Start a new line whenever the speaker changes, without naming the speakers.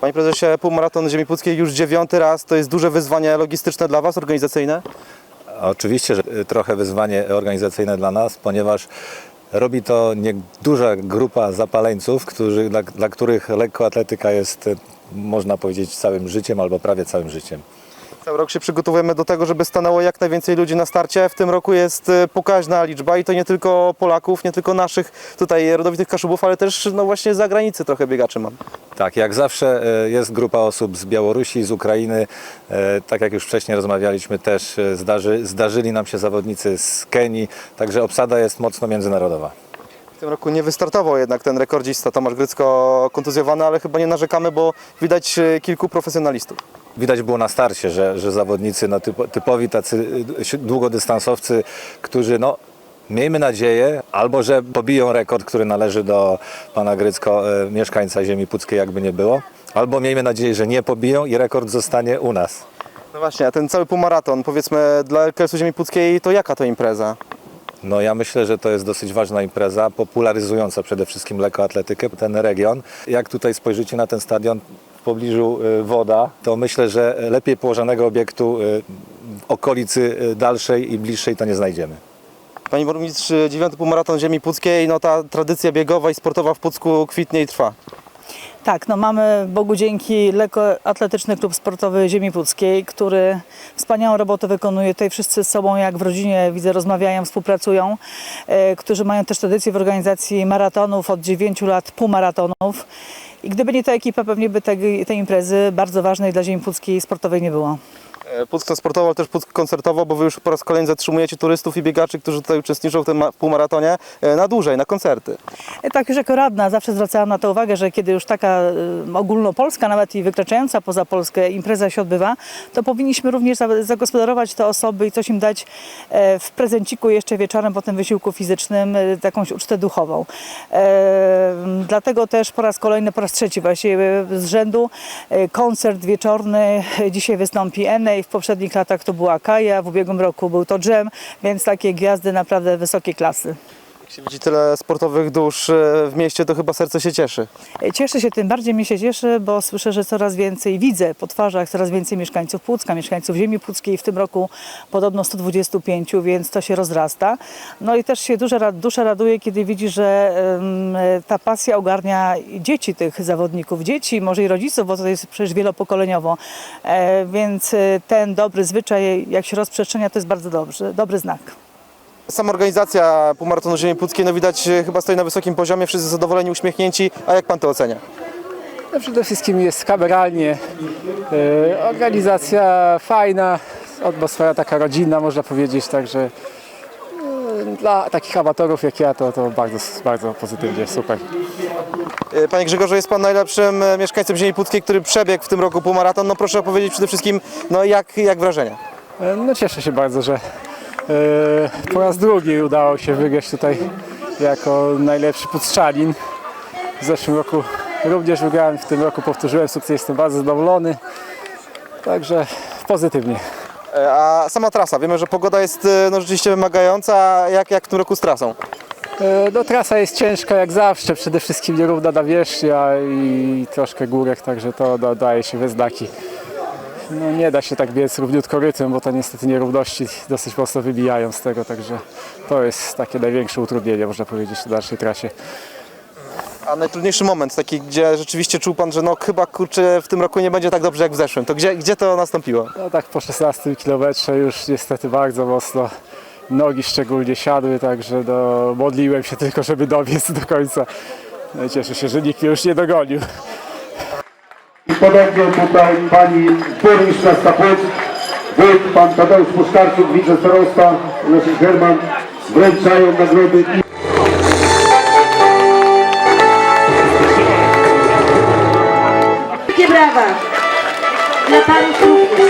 Panie prezesie, półmaraton Ziemi Puckiej już dziewiąty raz. To jest duże wyzwanie logistyczne dla Was, organizacyjne?
Oczywiście, że trochę wyzwanie organizacyjne dla nas, ponieważ robi to nieduża grupa zapaleńców, którzy, dla, dla których lekkoatletyka jest, można powiedzieć, całym życiem albo prawie całym życiem.
Cały rok się przygotowujemy do tego, żeby stanęło jak najwięcej ludzi na starcie. W tym roku jest e, pokaźna liczba i to nie tylko Polaków, nie tylko naszych tutaj rodowitych Kaszubów, ale też no właśnie z zagranicy trochę biegaczy mam.
Tak, jak zawsze y, jest grupa osób z Białorusi, z Ukrainy. Y, Tak jak już wcześniej rozmawialiśmy, też zdarzy, zdarzyli nam się zawodnicy z Kenii, także obsada jest mocno międzynarodowa.
W tym roku nie wystartował jednak ten rekordzista Tomasz Grycko kontuzjowany, ale chyba nie narzekamy, bo widać e, kilku profesjonalistów.
Widać było na starcie, że, że zawodnicy no, typo, typowi tacy y, długodystansowcy, którzy no, miejmy nadzieję, albo że pobiją rekord, który należy do pana Grycko, y, mieszkańca ziemi puckiej, jakby nie było, albo miejmy nadzieję, że nie pobiją i rekord zostanie u nas.
No właśnie, a ten cały półmaraton, powiedzmy dla LKS-u Ziemi Puckiej, to jaka to impreza?
No ja myślę, że to jest dosyć ważna impreza, popularyzująca przede wszystkim lekkoatletykę, ten region. Jak tutaj spojrzycie na ten stadion, w pobliżu y, woda, to myślę, że lepiej położonego obiektu y, w okolicy y, dalszej i bliższej to nie znajdziemy.
Panie burmistrz, dziewiąty półmaraton Ziemi Puckiej, no ta tradycja biegowa i sportowa w Pucku kwitnie i trwa.
Tak, no mamy Bogu dzięki lekkoatletyczny klub sportowy Ziemi Puckiej, który wspaniałą robotę wykonuje. Tutaj wszyscy z sobą jak w rodzinie widzę rozmawiają, współpracują, e, którzy mają też tradycję w organizacji maratonów od 9 lat, półmaratonów. I gdyby nie ta ekipa, pewnie by tej, tej imprezy bardzo ważnej dla Ziemi Puckiej sportowej nie było.
E, Puck to sportowo, ale też Puck koncertowo, bo wy już po raz kolejny zatrzymujecie turystów i biegaczy, którzy tutaj uczestniczą w tym ma- półmaratonie e, na dłużej, na koncerty.
E, Tak, już jako radna zawsze zwracałam na to uwagę, że kiedy już taka ogólnopolska, nawet i wykraczająca poza Polskę impreza się odbywa, to powinniśmy również za- zagospodarować te osoby i coś im dać w prezenciku jeszcze wieczorem po tym wysiłku fizycznym, jakąś ucztę duchową. Dlatego też po raz kolejny, po raz trzeci właściwie z rzędu koncert wieczorny. Dzisiaj wystąpi Enej, w poprzednich latach to była Kaja, w ubiegłym roku był to Dżem, więc takie gwiazdy naprawdę wysokiej klasy.
Jak się widzi tyle sportowych dusz e, w mieście, to chyba serce się cieszy.
Cieszę się, tym bardziej mi się cieszy, bo słyszę, że coraz więcej widzę po twarzach, coraz więcej mieszkańców Płucka, mieszkańców ziemi puckiej. W tym roku podobno 125, więc to się rozrasta. No i też się duża, dusza raduje, kiedy widzi, że em, ta pasja ogarnia dzieci tych zawodników, dzieci, może i rodziców, bo to jest przecież wielopokoleniowo. E, więc e, ten dobry zwyczaj, jak się rozprzestrzenia, to jest bardzo dobrze, dobry znak.
Sama organizacja półmaratonu Ziemi Puckiej, no widać e, chyba stoi na wysokim poziomie, wszyscy zadowoleni, uśmiechnięci. A jak pan to ocenia?
No przede wszystkim jest kameralnie, e, organizacja fajna, atmosfera taka rodzinna można powiedzieć, także e, dla takich amatorów jak ja to, to bardzo, bardzo pozytywnie, super.
Panie Grzegorzu, jest pan najlepszym mieszkańcem Ziemi Puckiej, który przebiegł w tym roku półmaraton. No proszę opowiedzieć przede wszystkim, no jak, jak wrażenia?
No cieszę się bardzo, że po raz drugi udało się wygrać tutaj jako najlepszy puszczalin. W zeszłym roku również wygrałem, w tym roku powtórzyłem sukces, jestem bardzo zadowolony, także pozytywnie.
E, A sama trasa, wiemy, że pogoda jest e, no, rzeczywiście wymagająca. Jak, jak w tym roku z trasą?
E, No trasa jest ciężka jak zawsze, przede wszystkim nierówna nawierzchnia i troszkę górek, także to da- daje się we znaki. No nie da się tak biec równiutko rytm, bo to niestety nierówności dosyć mocno wybijają z tego, także to jest takie największe utrudnienie, można powiedzieć, w dalszej trasie.
A najtrudniejszy moment, taki, gdzie rzeczywiście czuł pan, że no chyba kurczę w tym roku nie będzie tak dobrze jak w zeszłym. To gdzie, gdzie to nastąpiło?
No tak po 16 kilometrze już niestety bardzo mocno nogi szczególnie siadły, także no, modliłem się tylko, żeby dobiec do końca. No i cieszę się, że nikt mnie już nie dogonił.
Podobnie tutaj pani burmistrz miasta Płock, wójt, pan Tadeusz Puszkarczuk, wicestarosta Leszek Herman wręczają nagrody
Wielkie brawa dla panów